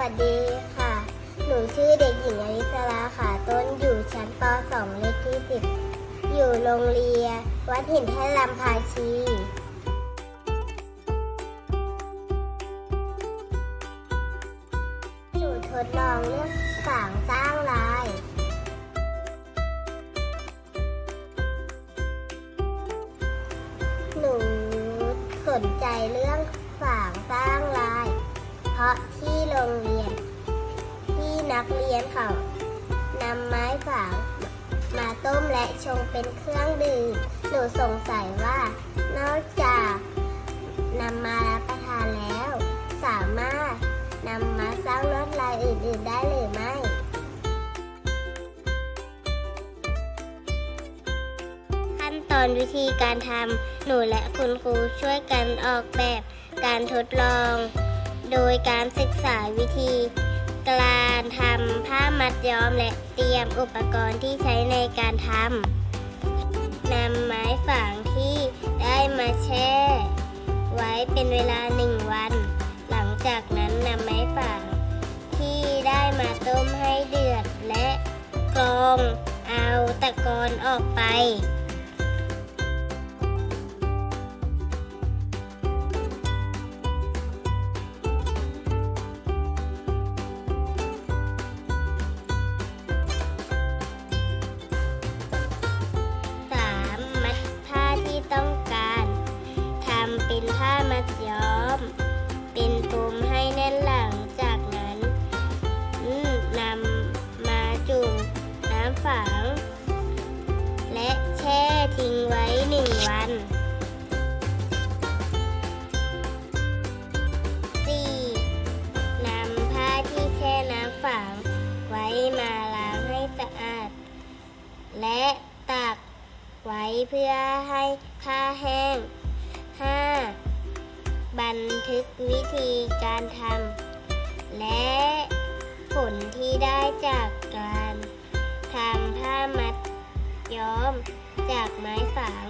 วัสดีค่ะ หนูชื่อเด็กหญิงอริสราขาต้นอยู่ชั้นป .2 เลขที่10 อยู่โรงเรียน วัดหินแท่นลำพาชี หนูทดลองเลือกสางสร้างลาย หนูสนใจเรื่องฝางสร้างลายาะที่โรงเรียน ที่นักเรียนเขานำไม้ฝางมาต้มและชงเป็นเครื่องดื่ม หนูสงสัยว่า นอกจากนำมารับประทานแล้ว สามารถนำมาสร้างลวดลายอื่นๆได้หรือไม่ขั้นตอนวิธีการทำหนูและคุณครูช่วยกันออกแบบการทดลอง โดยการศึกษาวิธีการทำผ้ามัดย้อมและเตรียมอุปกรณ์ที่ใช้ในการทำนำไม้ฝางที่ได้มาแช่ ไว้เป็นเวลาหนึ่งวัน หลังจากนั้นนำไม้ฝางที่ได้มาต้มให้เดือดและกรองเอาตะกอนออกไป เป็นผ้ามัดย้อม เป็นปมให้แน่นหลังจากนั้นนำมาจุ่มน้ำฝางและแช่ทิ้งไว้หนึ่งวันสี่นำผ้าที่แช่น้ำฝางไว้มาล้างให้สะอาด และตากไว้เพื่อให้ผ้าแห้ง 5. บันทึกวิธีการทำและผลที่ได้จากการทำผ้ามัดย้อมจากไม้ฝาง